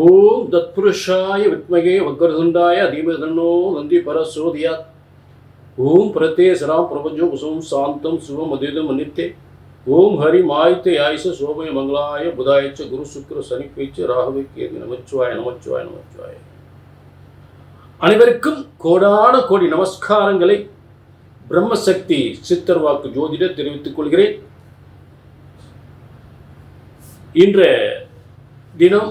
ஓம் தத்புருஷாய வித்மகே வக்கரதுண்டாய தீமதன்னோ நந்தி பரசோதியாத் ஓம் பிரத்தே சராம் பிரபஞ்சோ குசும் சாந்தம் சிவம் அதிதம் அனித்தே. ஓம் ஹரி மாய்த்தே ஆயுச சோமய மங்களாய புதாயச்ச குரு சுக்கர சனிப்பேச்சு ராகவே கேது நமச்சிவாய நமச்சிவாய நமச்சிவாய. அனைவருக்கும் கோடான கோடி நமஸ்காரங்களை பிரம்மசக்தி சித்தர் வாக்கு ஜோதிட தெரிவித்துக் கொள்கிறேன். இன்றைய தினம்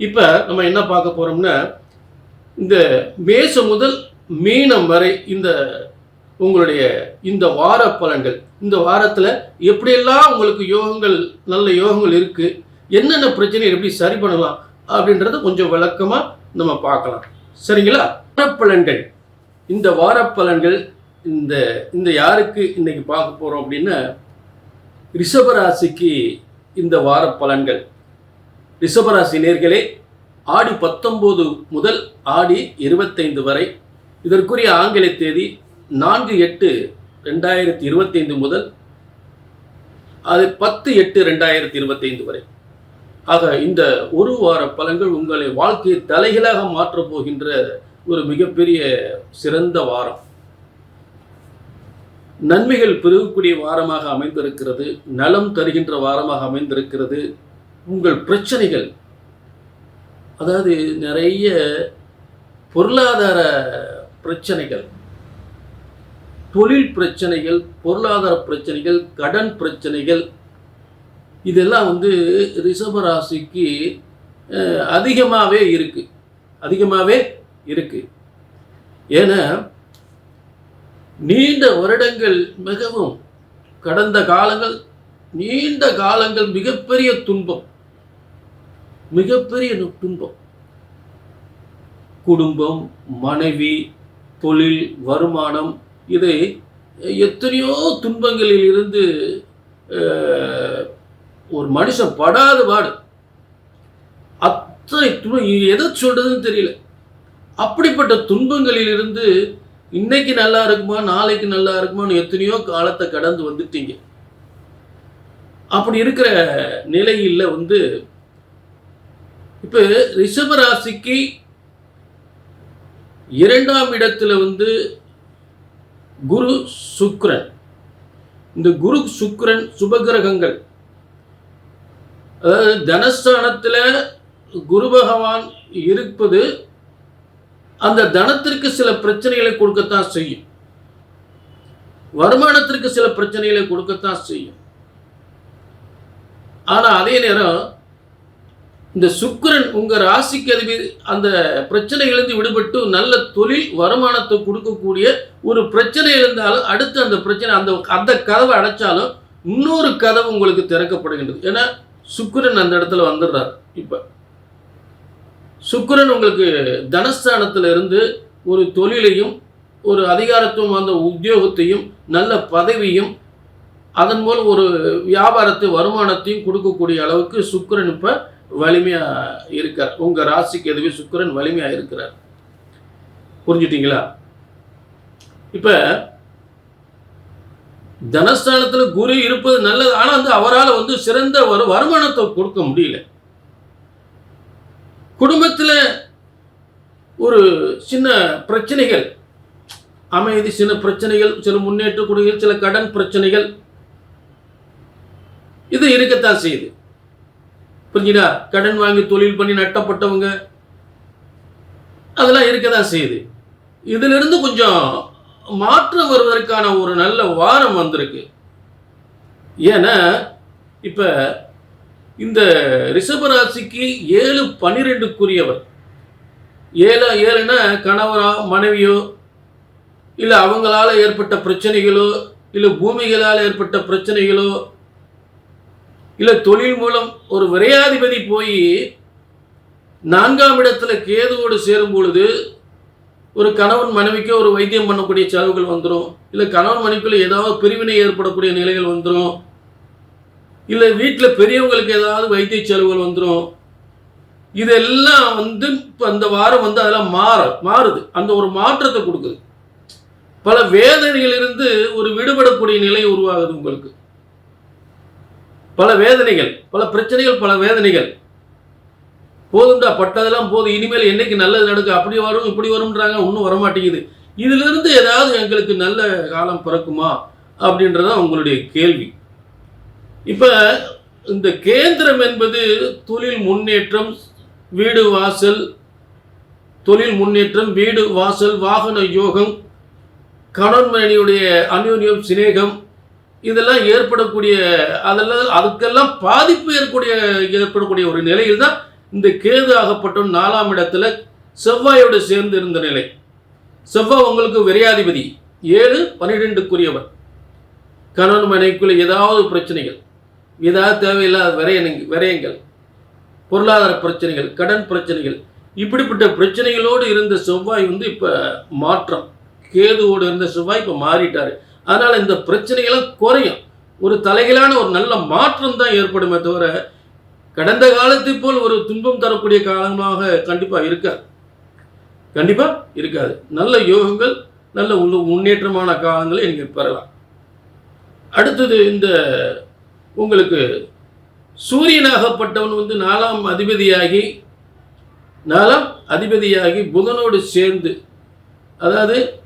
இப்போ நம்ம என்ன பார்க்க போகிறோம்னா இந்த மேசம் முதல் மீனம் வரை இந்த உங்களுடைய இந்த வார பலன்கள் இந்த வாரத்தில் எப்படியெல்லாம் உங்களுக்கு யோகங்கள் நல்ல யோகங்கள் இருக்குது என்னென்ன பிரச்சனை எப்படி சரி பண்ணலாம் அப்படின்றத கொஞ்சம் விளக்கமாக நம்ம பார்க்கலாம். சரிங்களா? வாரப்பலன்கள். இந்த வாரப்பலன்கள் இந்த இந்த யாருக்கு இன்னைக்கு பார்க்க போகிறோம் அப்படின்னா ரிஷபராசிக்கு இந்த வார பலன்கள் ரிஷபராசி நேர்களே ஆடி பத்தொம்போது முதல் ஆடி இருபத்தைந்து வரை இதற்குரிய ஆங்கில தேதி நான்கு எட்டு ரெண்டாயிரத்தி இருபத்தைந்து முதல் அது பத்து எட்டு ரெண்டாயிரத்தி இருபத்தைந்து வரை. ஆக இந்த ஒரு வார பலன்கள் உங்களை வாழ்க்கையை தலைகளாக மாற்றப் போகின்ற ஒரு மிகப்பெரிய சிறந்த வாரம். நன்மைகள் பெருகக்கூடிய வாரமாக அமைந்திருக்கிறது நலம் தருகின்ற வாரமாக அமைந்திருக்கிறது. உங்கள் பிரச்சனைகள். அதாவது நிறைய பொருளாதார பிரச்சனைகள். தொழில் பிரச்சனைகள் பொருளாதார பிரச்சனைகள் கடன் பிரச்சனைகள். இதெல்லாம் வந்து ரிஷபராசிக்கு அதிகமாகவே இருக்குது அதிகமாகவே இருக்குது ஏன்னா நீண்ட வருடங்கள் மிகவும் கடந்த காலங்கள் நீண்ட காலங்கள் மிகப்பெரிய துன்பம். மிகப்பெரிய துன்பம் குடும்பம் மனைவி தொழில் வருமானம் இதை எத்தனையோ துன்பங்களில் இருந்து ஒரு மனுஷன் படாத பாடு. அத்தனை துன்பம் எதை சொல்றதுன்னு தெரியல. அப்படிப்பட்ட துன்பங்களில் இருந்து இன்னைக்கு நல்லா இருக்குமா நாளைக்கு நல்லா இருக்குமான்னு எத்தனையோ காலத்தை கடந்து வந்துட்டீங்க. அப்படி இருக்கிற நிலையில் வந்து இப்போ ரிஷபராசிக்கு இரண்டாம் இடத்துல வந்து குரு சுக்ரன். இந்த குரு சுக்ரன் சுபகிரகங்கள். அதாவது தனஸ்தானத்தில் குரு பகவான் இருப்பது அந்த தனத்திற்கு சில பிரச்சனைகளை கொடுக்கத்தான் செய்யும். வருமானத்திற்கு சில பிரச்சனைகளை கொடுக்கத்தான் செய்யும். ஆனா அதே நேரம் இந்த சுக்கரன் உங்கள் ராசிக்கு அதிபதி அந்த பிரச்சனையிலிருந்து விடுபட்டு நல்ல தொழில் வருமானத்தை கொடுக்கக்கூடிய ஒரு பிரச்சனை இருந்தாலும் அடுத்து அந்த பிரச்சனை அந்த அந்த கதவை அடைச்சாலும் இன்னொரு கதவு உங்களுக்கு திறக்கப்படுகின்றது. ஏன்னா சுக்கரன் அந்த இடத்துல வந்துடுறார். இப்போ சுக்கிரன் உங்களுக்கு தனஸ்தானத்தில் இருந்து ஒரு தொழிலையும் ஒரு அதிகாரத்துவம் அந்த உத்தியோகத்தையும் நல்ல பதவியும் அதன் மூலம் ஒரு வியாபாரத்தை வருமானத்தையும் கொடுக்கக்கூடிய அளவுக்கு சுக்கரன் இப்போ வலிமையா இருக்கார். உங்க ராசிக்கு எதுவே சுக்கிரன் வலிமையா இருக்கிறார். புரிஞ்சுட்டீங்களா? இப்ப தனஸ்தானத்தில் குரு இருப்பது நல்லது. ஆனா வந்து அவரால் வந்து சிறந்த ஒரு வருமானத்தை கொடுக்க முடியல. குடும்பத்துல ஒரு சின்ன பிரச்சனைகள் அமைதி சில பிரச்சனைகள் சில முன்னேற்ற முன்னேற்றக்கூடிய சில கடன் பிரச்சனைகள் இது இருக்கத்தான் செய்யுது. புரிஞ்சுதா? கடன் வாங்கி தொழில் பண்ணி நட்டப்பட்டவங்க. அதெல்லாம் இருக்க தான் செய்யுது. இதிலிருந்து கொஞ்சம் மாற்றம் வருவதற்கான ஒரு நல்ல வாரம் வந்திருக்கு. ஏன்னா இப்போ இந்த ரிஷபராசிக்கு ஏழு பன்னிரெண்டுக்குரியவர் ஏழு ஏழுன்னா கணவரோ மனைவியோ இல்லை அவங்களால ஏற்பட்ட பிரச்சனைகளோ இல்லை பூமிகளால் ஏற்பட்ட பிரச்சனைகளோ இல்லை தொழில் மூலம் ஒரு விரையாதிபதி போய் நான்காம் இடத்துல கேதுவோடு சேரும் பொழுது ஒரு கணவன் மனைவிக்கு ஒரு வைத்தியம் பண்ணக்கூடிய செலவுகள் வந்துடும் இல்லை கணவன் மனைவிக்குள்ள ஏதாவது பிரிவினை ஏற்படக்கூடிய நிலைகள் வந்துடும் இல்லை வீட்டில் பெரியவங்களுக்கு ஏதாவது வைத்திய செலவுகள் வந்துடும் இதெல்லாம் வந்து இப்போ அந்த வாரம் வந்து அதெல்லாம் மாற மாறுது. அந்த ஒரு மாற்றத்தை கொடுக்குது. பல வேதனைகளிலிருந்து ஒரு விடுபடக்கூடிய நிலை உருவாகுது உங்களுக்கு. பல வேதனைகள் பல பிரச்சனைகள் பல வேதனைகள். போதும்டா பட்டதெல்லாம் போதும் இனிமேல் என்னைக்கு நல்லது நடக்கும் அப்படி வரும் இப்படி வரும்ன்றாங்க ஒன்றும் வரமாட்டேங்குது. இதிலிருந்து ஏதாவது எங்களுக்கு நல்ல காலம் பிறக்குமா? அப்படின்றதான் உங்களுடைய கேள்வி. இப்போ இந்த கேந்திரம் என்பது தொழில் முன்னேற்றம் வீடு வாசல் தொழில் முன்னேற்றம் வீடு வாசல் வாகன யோகம் கணவன் மனைவியுடைய அந்யோன்யம் சிநேகம் இதெல்லாம் ஏற்படக்கூடிய அதெல்லாம் அதுக்கெல்லாம் பாதிப்பு ஏற்பக்கூடிய ஏற்படக்கூடிய ஒரு நிலையில் தான் இந்த கேது ஆகப்பட்டும் நாலாம் இடத்துல செவ்வாயோடு சேர்ந்து இருந்த நிலை. செவ்வாய் உங்களுக்கு விரையாதிபதி. ஏழு பன்னிரெண்டுக்குரியவர். கணவன் மனைவிக்குள்ள ஏதாவது பிரச்சனைகள் ஏதாவது தேவையில்லாத விரயனங்க விரயங்கள் பொருளாதார பிரச்சனைகள் கடன் பிரச்சனைகள் இப்படிப்பட்ட பிரச்சனைகளோடு இருந்த செவ்வாய் வந்து இப்போ மாற்றம். கேதுவோடு இருந்த செவ்வாய் இப்போ மாறிட்டார். அதனால் இந்த பிரச்சனைகளும் குறையும். ஒரு தலைகளான ஒரு நல்ல மாற்றம் தான் ஏற்படுமே தவிர கடந்த காலத்தை போல் ஒரு துன்பம் தரக்கூடிய காலமாக கண்டிப்பாக இருக்காது. கண்டிப்பாக இருக்காது. நல்ல யோகங்கள் நல்ல உள்ள- முன்னேற்றமான காலங்களை நீங்கள் பெறலாம். அடுத்தது இந்த உங்களுக்கு சூரியனாகப்பட்டவன் வந்து நாலாம் அதிபதியாகி நாலாம் அதிபதியாகி புதனோடு சேர்ந்து அதாவது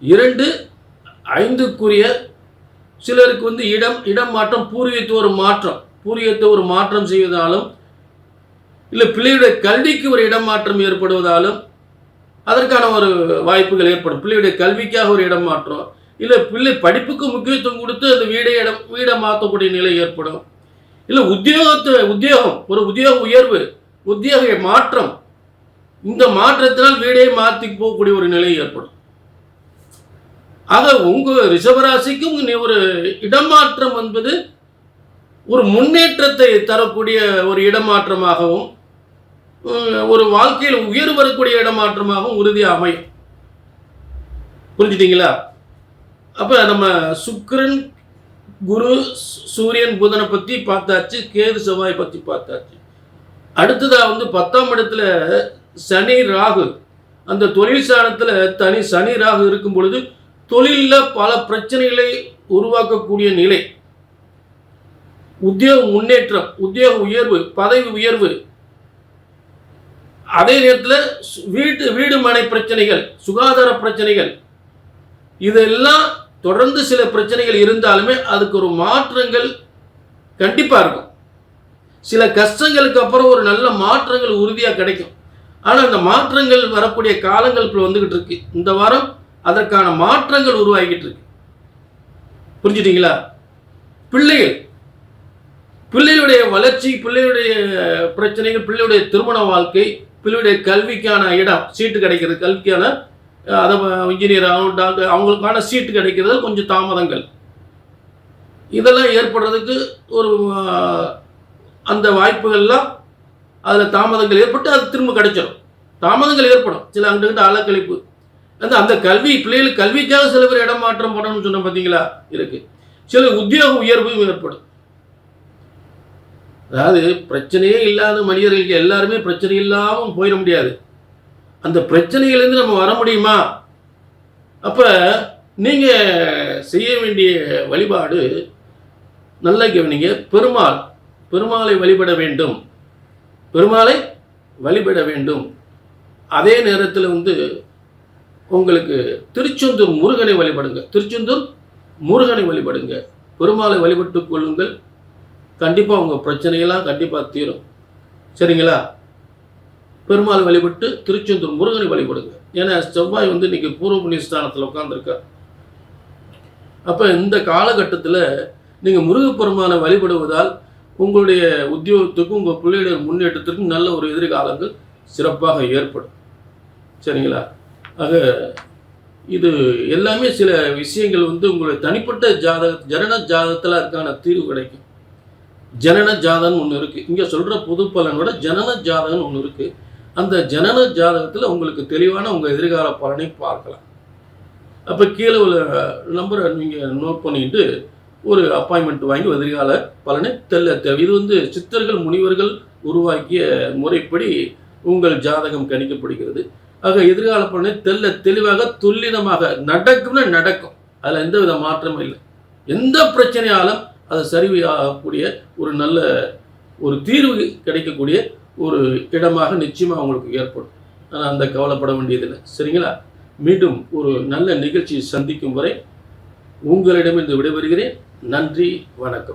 இரண்டு ஐந்துக்குரிய சிலருக்கு வந்து இடம் இடம் மாற்றம் பூர்வீகத்தை ஒரு மாற்றம். பூர்வீகத்தை ஒரு மாற்றம் செய்வதாலும் இல்லை பிள்ளையுடைய கல்விக்கு ஒரு இடம் மாற்றம் ஏற்படுவதாலும் அதற்கான ஒரு வாய்ப்புகள் ஏற்படும். பிள்ளையுடைய கல்விக்காக ஒரு இடம் மாற்றம். இல்லை பிள்ளை படிப்புக்கு முக்கியத்துவம் கொடுத்து அந்த வீடை இடம் வீடை மாற்றக்கூடிய நிலை ஏற்படும். இல்லை உத்தியோகத்தை உத்தியோகம் ஒரு உத்தியோக உயர்வு உத்தியோக மாற்றம். இந்த மாற்றத்தினால் வீடே மாற்றி போகக்கூடிய ஒரு நிலை ஏற்படும். ஆக உங்க ரிஷபராசிக்கும் ஒரு இடமாற்றம் என்பது ஒரு முன்னேற்றத்தை தரக்கூடிய ஒரு இடமாற்றமாகவும் ஒரு வாழ்க்கையில் உயர்வு வரக்கூடிய இடமாற்றமாகவும் உறுதியாக அமையும். புரிஞ்சுட்டீங்களா? அப்போ நம்ம சுக்கரன் குரு சூரியன் புதனை பற்றி பார்த்தாச்சு கேது செவ்வாய் பற்றி பார்த்தாச்சு. அடுத்ததா வந்து பத்தாம் இடத்துல சனி ராகு. அந்த தொழில் ஸ்தானத்துல தனி சனி ராகு இருக்கும் பொழுது தொழிலில் பல பிரச்சனைகளை உருவாக்கக்கூடிய நிலை. உத்தியோக முன்னேற்றம் உத்தியோக உயர்வு பதவி உயர்வு. அதே நேரத்தில் வீட்டு வீடு மனை பிரச்சனைகள் சுகாதார பிரச்சனைகள். இதெல்லாம் தொடர்ந்து சில பிரச்சனைகள் இருந்தாலுமே அதுக்கு ஒரு மாற்றங்கள் கண்டிப்பாக இருக்கும். சில கஷ்டங்களுக்கு அப்புறம் ஒரு நல்ல மாற்றங்கள் உறுதியாக கிடைக்கும். ஆனால் அந்த மாற்றங்கள் வரக்கூடிய காலங்கள் இப்போ வந்துக்கிட்டு இருக்கு. இந்த வாரம் அதற்கான மாற்றங்கள் உருவாகிட்டு இருக்கு புரிஞ்சுட்டீங்களா? பிள்ளைகள். பிள்ளைகளுடைய வளர்ச்சி பிள்ளைகளுடைய பிரச்சனைகள் பிள்ளையுடைய திருமண வாழ்க்கை பிள்ளையுடைய கல்விக்கான இடம் சீட்டு கிடைக்கிறது கல்விக்கான அதை இன்ஜினியர் ஆகும் டாக்டர் அவங்களுக்கான சீட்டு கிடைக்கிறது கொஞ்சம் தாமதங்கள். இதெல்லாம் ஏற்படுறதுக்கு ஒரு அந்த வாய்ப்புகள்லாம் அதில் தாமதங்கள் ஏற்பட்டு அது திரும்ப கிடைச்சிடும் தாமதங்கள் ஏற்படும். சில அங்கிட்ட அலக்கழிப்பு. அந்த அந்த கல்வி பிள்ளைகளுக்கு கல்விக்காக சில பேர் இடம் மாற்றம் பண்ணணும்னு சொன்ன பார்த்தீங்களா இருக்கு. சில உத்தியோக உயர்வும் ஏற்படும். அதாவது பிரச்சனையே இல்லாத மனிதர்களுக்கு எல்லாருமே பிரச்சனை இல்லாமல் போயிட முடியாது. அந்த பிரச்சனையிலேருந்து நம்ம வர முடியுமா? அப்போ நீங்கள் செய்ய வேண்டிய வழிபாடு நல்லா கவனிங்க. பெருமாள் பெருமாளை வழிபட வேண்டும். பெருமாளை வழிபட வேண்டும். அதே நேரத்தில் வந்து உங்களுக்கு திருச்செந்தூர் முருகனை வழிபடுங்க. திருச்செந்தூர் முருகனை வழிபடுங்க. பெருமாளை வழிபட்டு கொள்ளுங்கள். கண்டிப்பாக உங்கள் பிரச்சனையெல்லாம் கண்டிப்பாக தீரும். சரிங்களா? பெருமாளை வழிபட்டு திருச்செந்தூர் முருகனை வழிபடுங்க. ஏன்னா செவ்வாய் வந்து இன்றைக்கி பூர்வ புண்ணிய ஸ்தானத்தில் உட்காந்துருக்கார் அப்போ இந்த காலகட்டத்தில் நீங்கள் முருகப்பெருமானை வழிபடுவதால் உங்களுடைய உத்தியோகத்துக்கும் உங்கள் பிள்ளைகளுடைய முன்னேற்றத்திற்கும் நல்ல ஒரு எதிர்காலங்கள் சிறப்பாக ஏற்படும். சரிங்களா? ஆக இது எல்லாமே சில விஷயங்கள் வந்து உங்களுடைய தனிப்பட்ட ஜாதக ஜனன ஜாதகத்தில் அதுக்கான தீர்வு கிடைக்கும். ஜனன ஜாதகம் ஒன்று இருக்குது இங்கே சொல்கிற பொது பலனோட ஜனன ஜாதகம் ஒன்று இருக்குது அந்த ஜனன ஜாதகத்தில் உங்களுக்கு தெளிவான உங்கள் எதிர்கால பலனை பார்க்கலாம். அப்போ கீழே உள்ள நம்பரை நீங்கள் நோட் பண்ணிட்டு ஒரு அப்பாயின்மெண்ட் வாங்கி எதிர்கால பலனை தெல்ல தேவை இது வந்து சித்தர்கள் முனிவர்கள் உருவாக்கிய முறைப்படி உங்கள் ஜாதகம் கணிக்கப்படுகிறது. ஆக எதிர்கால பலனை தெல்ல தெளிவாக துல்லிதமாக நடக்கும்னு நடக்கும். அதில் எந்த வித மாற்றமும் இல்லை. எந்த பிரச்சனையாலும் அதை ஆகக்கூடிய ஒரு நல்ல ஒரு தீர்வு கிடைக்கக்கூடிய ஒரு இடமாக நிச்சயமாக அவங்களுக்கு ஏற்படும். ஆனால் அந்த கவலைப்பட வேண்டியதில்லை. சரிங்களா? மீண்டும் ஒரு நல்ல நிகழ்ச்சியை சந்திக்கும் வரை உங்களிடமிருந்து விடைபெறுகிறேன். நன்றி வணக்கம்.